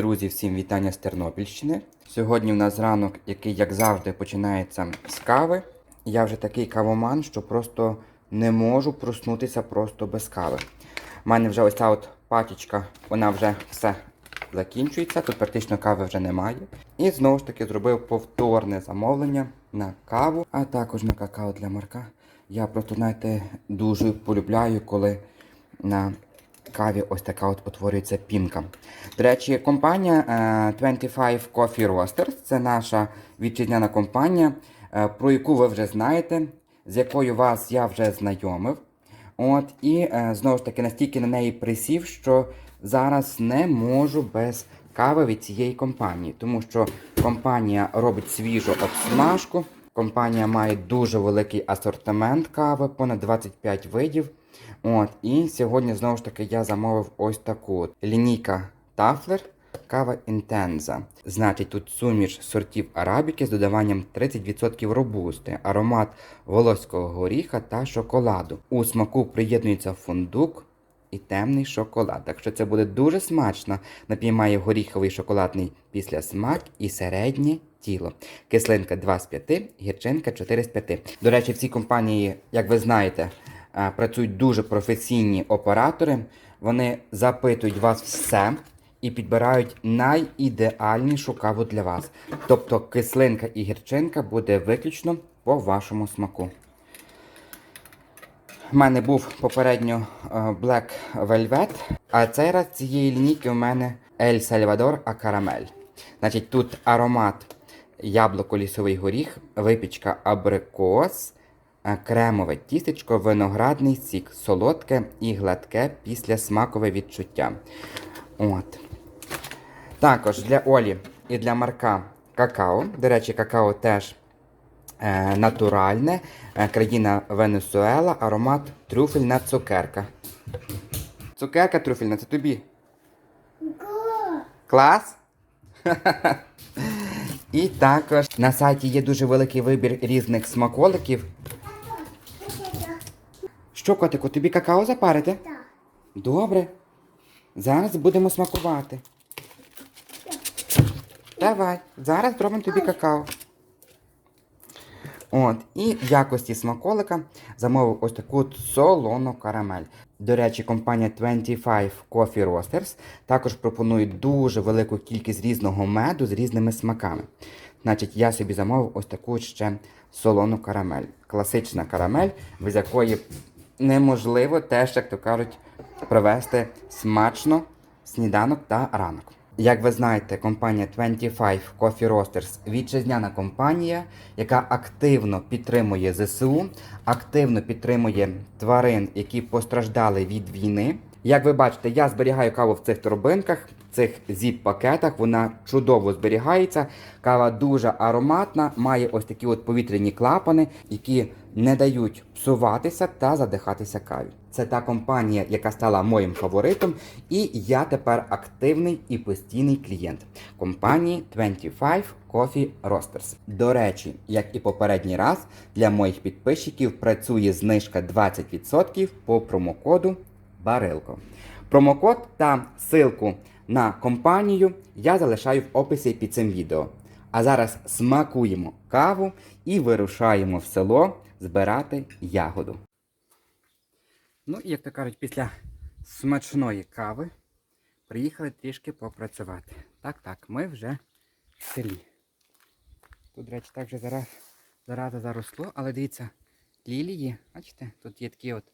Друзі, всім вітання з Тернопільщини. Сьогодні в нас ранок, який, як завжди, починається з кави. Я вже такий кавоман, що просто не можу проснутися просто без кави. У мене вже ось ця от пачечка, вона вже все закінчується, тут практично кави вже немає. І знову ж таки зробив повторне замовлення на каву, а також на какао для Марка. Я просто, знаєте, дуже полюбляю, коли на каві ось така от утворюється пінка. До речі, компанія е, 25 Coffee Roasters це наша вітчизняна компанія, е, про яку ви вже знаєте, з якою вас я вже знайомив. От, і е, знову ж таки настільки на неї присів, що зараз не можу без кави від цієї компанії, тому що компанія робить свіжу обсмажку. Компанія має дуже великий асортимент кави, понад 25 видів. От, і сьогодні знову ж таки я замовив ось таку лінійка Тафлер. Кава інтенза. Значить, тут суміш сортів арабіки з додаванням 30% робусти, аромат волоського горіха та шоколаду. У смаку приєднується фундук і темний шоколад. Так що це буде дуже смачно. Напій має горіховий шоколадний післясмак і середнє тіло. Кислинка 2 з 5, гірчинка 4 з 5. До речі, в цій компанії, як ви знаєте, працюють дуже професійні оператори. Вони запитують вас все і підбирають найідеальнішу каву для вас. Тобто кислинка і гірчинка буде виключно по вашому смаку. У мене був попередньо е, Black Velvet, а цей раз цієї лінійки у мене El Salvador a Caramel. Значить, тут аромат яблуко лісовий горіх, випічка абрикос, кремове тістечко, виноградний сік, солодке і гладке після смакове відчуття. От. Також для Олі і для Марка какао. До речі, какао теж е, натуральне. Е, країна Венесуела, аромат трюфельна цукерка. Цукерка трюфельна, це тобі. Клас? І також на сайті є дуже великий вибір різних смаколиків. Що, котику, тобі какао запарити? Так. Добре. Зараз будемо смакувати. Давай, зараз зробимо тобі какао. От, і в якості смаколика замовив ось таку солону карамель. До речі, компанія 25 Coffee Roasters також пропонує дуже велику кількість різного меду з різними смаками. Значить, я собі замовив ось таку ще солону карамель. Класична карамель, без якої неможливо теж, як то кажуть, провести смачно сніданок та ранок. Як ви знаєте, компанія 25 Coffee Roasters вітчизняна компанія, яка активно підтримує ЗСУ, активно підтримує тварин, які постраждали від війни. Як ви бачите, я зберігаю каву в цих торбинках, в цих зіп-пакетах. Вона чудово зберігається. Кава дуже ароматна, має ось такі от повітряні клапани, які не дають псуватися та задихатися каві. Це та компанія, яка стала моїм фаворитом, і я тепер активний і постійний клієнт компанії 25 Coffee Roasters. До речі, як і попередній раз, для моїх підписчиків працює знижка 20% по промокоду Барилко. Промокод та ссылку на компанію я залишаю в описі під цим відео. А зараз смакуємо каву і вирушаємо в село збирати ягоду. Ну, і як то кажуть, після смачної кави приїхали трішки попрацювати. Так, так, ми вже в селі. Тут, до речі, так вже зараз зараза заросло, але дивіться, лілії, бачите, тут є такі от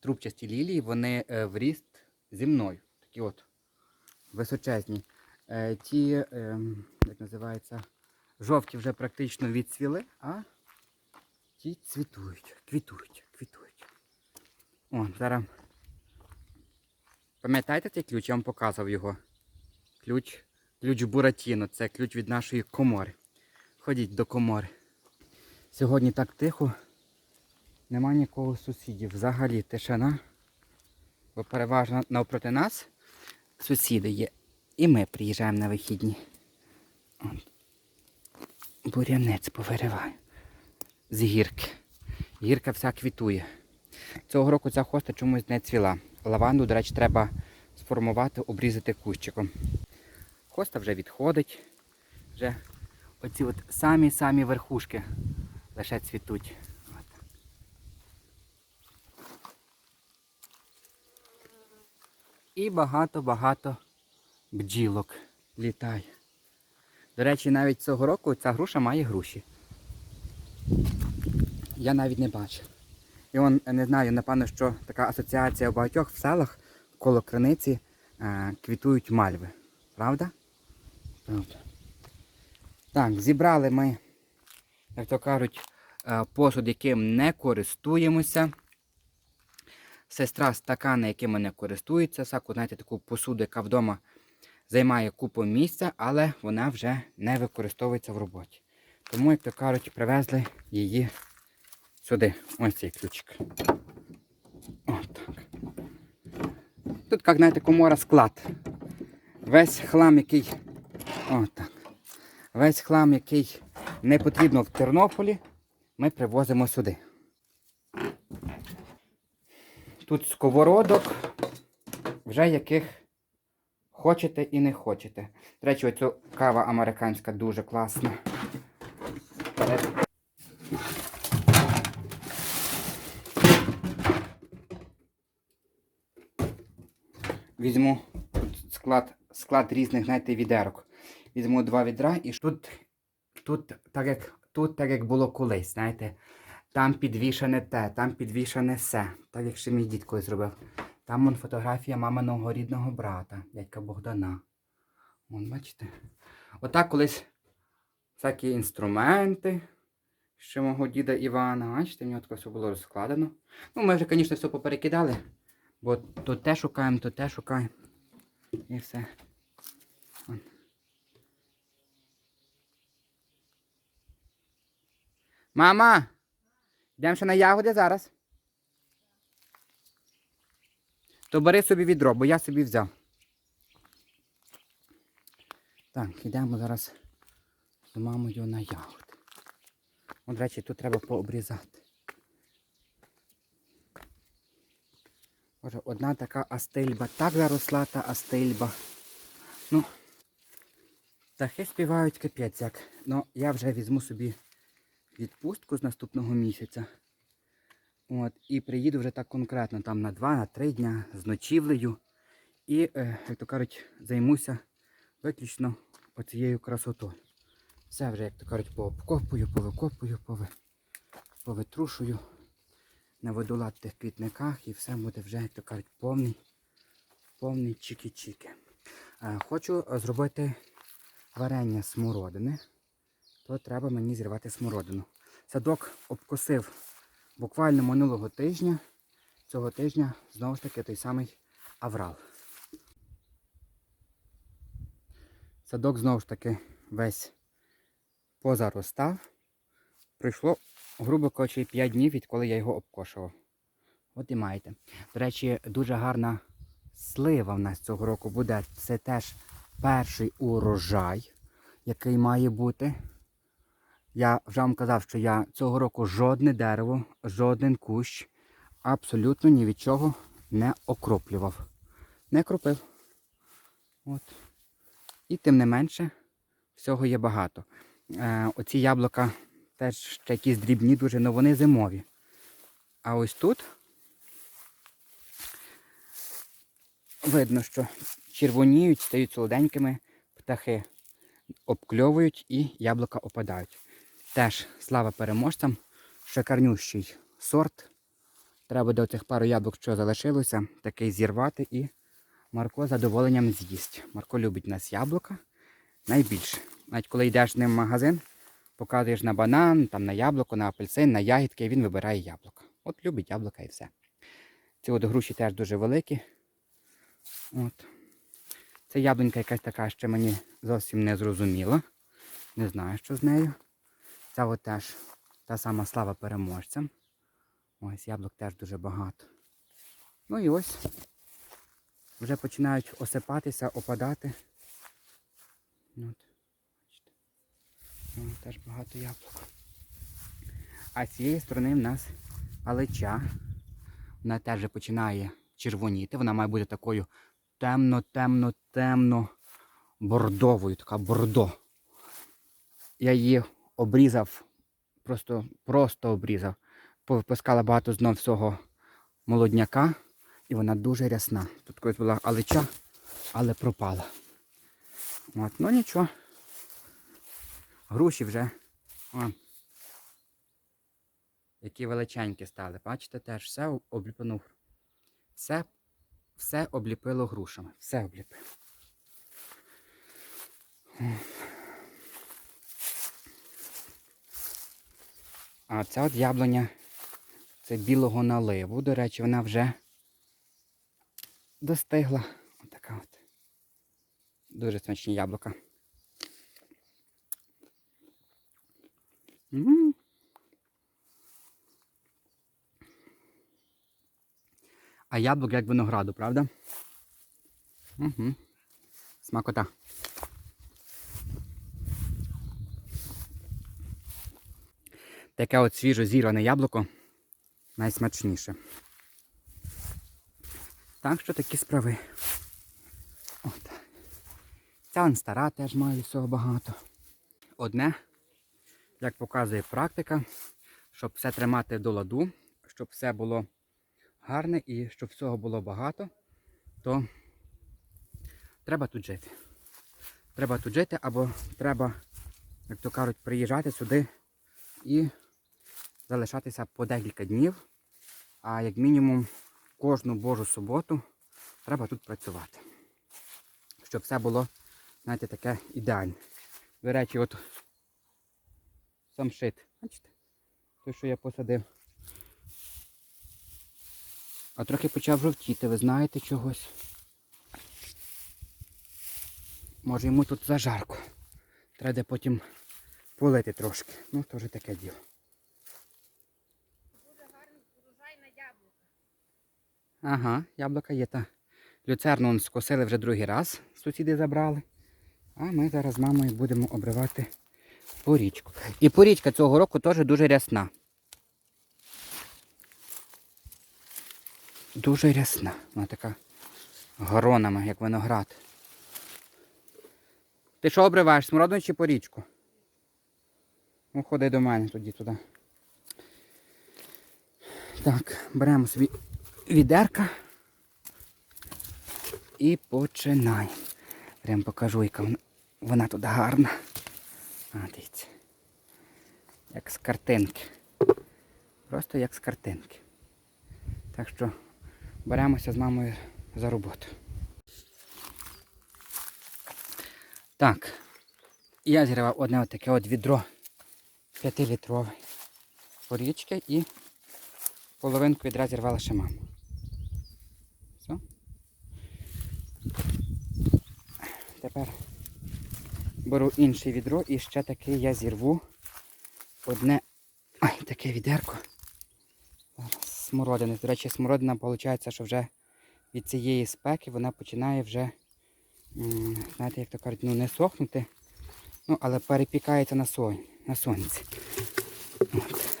трубчасті лілії, вони е, в ріст зі мною. Такі от височезні. Е, ті, е, як називається, жовті вже практично відцвіли, а ті цвітують, квітують, квітують. О, зараз. Пам'ятаєте цей ключ? Я вам показував його. Ключ, ключ Буратіно, це ключ від нашої комори. Ходіть до комори. Сьогодні так тихо. Нема нікого сусідів. Взагалі тишина. Бо переважно навпроти нас сусіди є. І ми приїжджаємо на вихідні. Бурянець повириває. З гірки. Гірка вся квітує. Цього року ця хоста чомусь не цвіла. Лаванду, до речі, треба сформувати, обрізати кущиком. Коста вже відходить. Вже оці от самі-самі верхушки лише цвітуть. І багато-багато бджілок літає. До речі, навіть цього року ця груша має груші. Я навіть не бачив. І он, не знаю, напевно, що така асоціація в багатьох в селах коло криниці е, квітують мальви. Правда? Правда. Так, зібрали ми, як то кажуть, е, посуд, яким не користуємося. Сестра стакани, якими не користується. Всяку, знаєте, таку посуду, яка вдома займає купу місця, але вона вже не використовується в роботі. Тому, як то кажуть, привезли її сюди. Ось цей ключик. От. Тут, як знаєте, комора склад. Весь хлам, який. О, так. Весь хлам, який не потрібно в Тернополі, ми привозимо сюди. Тут сковородок, вже яких хочете і не хочете. До речі, оцю кава американська дуже класна. Візьму склад, склад різних, знаєте, відерок. Візьму два відра і тут, тут, так як, тут так як було колись, знаєте. Там підвішане те, там підвішане все. Так як ще мій дід колись зробив. Там вон фотографія маминого рідного брата, дядька Богдана. Вон, бачите? Отак колись всякі інструменти ще мого діда Івана. Бачите, в нього таке все було розкладено. Ну, ми вже, звісно, все поперекидали. Бо то те шукаємо, то те шукаємо. І все. Вон. Мама! Йдемо ще на ягоди зараз. То бери собі відро, бо я собі взяв. Так, йдемо зараз з мамою на ягоди. От, речі, тут треба пообрізати. Боже, одна така астильба. Так заросла та астильба. Ну, птахи співають капець як. Ну, я вже візьму собі відпустку з наступного місяця. От, і приїду вже так конкретно, там на 2-3 дня з ночівлею. І, е, як то кажуть, займуся виключно оцією красотою. Все вже, як то кажуть, пообкопую, повикопую, пови, повитрушую на водолатих квітниках і все буде вже, як то кажуть, повний, повний чіки-чіки. Е, хочу зробити варення смородини, то треба мені зірвати смородину. Садок обкосив буквально минулого тижня. Цього тижня знову ж таки той самий аврал. Садок знову ж таки весь позаростав. Пройшло, грубо кажучи, 5 днів, відколи я його обкошував. От і маєте. До речі, дуже гарна слива в нас цього року буде. Це теж перший урожай, який має бути. Я вже вам казав, що я цього року жодне дерево, жоден кущ абсолютно ні від чого не окроплював. Не кропив. От. І тим не менше, всього є багато. Е, оці яблука теж ще якісь дрібні, дуже, але вони зимові. А ось тут видно, що червоніють, стають солоденькими птахи, обкльовують і яблука опадають. Теж слава переможцям, шикарнющий сорт. Треба до цих пару яблук, що залишилося, такий зірвати і Марко з задоволенням з'їсть. Марко любить нас яблука найбільше. Навіть коли йдеш ним в магазин, показуєш на банан, там на яблуко, на апельсин, на ягідки, і він вибирає яблука. От любить яблука і все. Ці от груші теж дуже великі. От. Це яблунька якась така, ще мені зовсім не зрозуміла. Не знаю, що з нею. Ця от теж та сама слава переможцям. Ось яблук теж дуже багато. Ну і ось вже починають осипатися, опадати. От. Вон теж багато яблук. А з цієї сторони в нас алеча. Вона теж починає червоніти. Вона має бути такою темно, темно, темно бордовою, така бордо. Я її обрізав, просто, просто обрізав. Повипускала багато знов всього молодняка, і вона дуже рясна. Тут колись була алича, але пропала. От, ну нічого. Груші вже. О, які величенькі стали. Бачите, теж все об- обліпано. Все, все обліпило грушами. Все обліпило. А ця от яблуня це білого наливу. До речі, вона вже достигла. Отака от. Дуже смачні яблука. А яблук як винограду, правда? Угу. Смакота. Таке от свіжо зірване яблуко найсмачніше. Так що такі справи. От. Ця стара теж має всього багато. Одне, як показує практика, щоб все тримати до ладу, щоб все було гарне і щоб всього було багато, то треба тут жити. Треба тут жити або треба, як то кажуть, приїжджати сюди і залишатися по декілька днів. А як мінімум кожну божу суботу треба тут працювати. Щоб все було, знаєте, таке ідеальне. До речі, от сам шит. Бачите? Той, що я посадив. А трохи почав жовтіти, ви знаєте чогось. Може йому тут зажарко. Треба потім полити трошки. Ну, то вже таке діло. Дуже гарний урожай на яблука. Ага, яблука є та. Люцерну скосили вже другий раз, сусіди забрали. А ми зараз з мамою будемо обривати порічку. І порічка цього року теж дуже рясна. Дуже рясна. Вона така гронами, як виноград. Ти що обриваєш, смородину чи порічку? Ну, ходи до мене тоді туди. Так, беремо собі відерка і починаємо. Прям покажу, яка вона, вона тут гарна. Дивіться. Як з картинки. Просто як з картинки. Так що беремося з мамою за роботу. Так. Я зірвав одне отаке от відро 5-літрове порічки і половинку відра зірвала ще мама. Все. Тепер беру інше відро і ще таке я зірву одне ай, таке відерко. Смородини. До речі, смородина виходить, що вже від цієї спеки вона починає вже, знаєте, як то кажуть, ну не сохнути, ну, але перепікається на, сон, на сонці. От.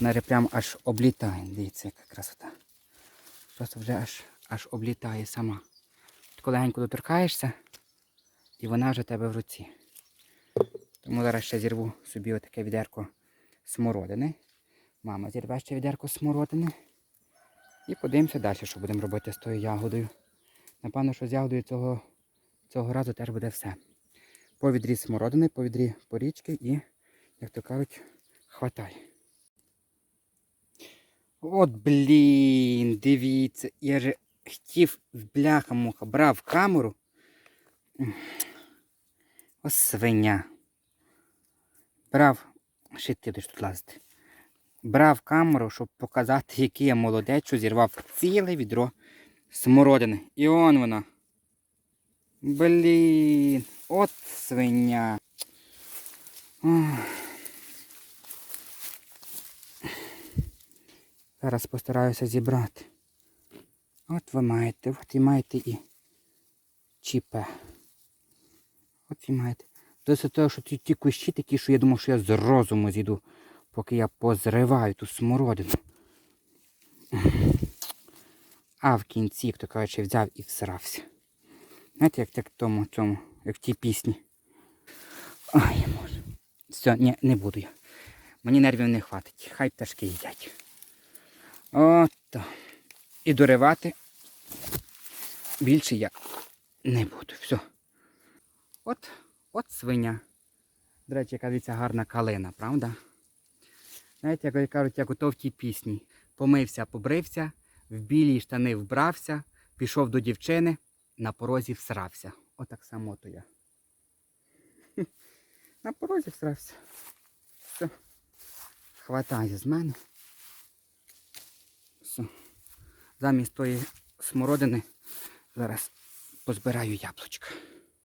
Вона прям аж облітає. Дивіться, яка красота. Просто вже аж, аж облітає сама. Легенько доторкаєшся, і вона вже тебе в руці. Тому зараз ще зірву собі отаке відерко смородини. Мама зірве ще відерко смородини. І подивимося далі, що будемо робити з тою ягодою. Напевно, що з ягодою цього, цього разу теж буде все. По відрі смородини, по відрі порічки і, як то кажуть, хватай. От блін, дивіться, я же хотів в бляха-муха, брав камеру. Ось свиня. Брав. Ще ти тут лазити. Брав камеру, щоб показати, який я молодець, зірвав ціле відро смородини. І он вона. Блін, от свиня. Ох. Зараз постараюся зібрати. От ви маєте, от і маєте і чіпе. От і маєте. Досить того, що ті, ті кущі такі, що я думав, що я з розуму зійду, поки я позриваю ту смородину. А в кінці, хто кажучи, взяв і всрався. Знаєте, як так тому цьому як в тій пісні. Ай, може. Все, ні, не буду я. Мені нервів не хватить. Хай пташки їдять. Ото. І доривати більше я не буду. Все. От, от свиня. До речі, яка дивіться гарна калина, правда? Знаєте, як кажуть, як ото в тій пісні. Помився, побрився, в білі штани вбрався, пішов до дівчини, на порозі всрався. Отак само то я. На порозі всрався. Все. Хватає з мене. Все. Замість тої смородини зараз позбираю яблучка.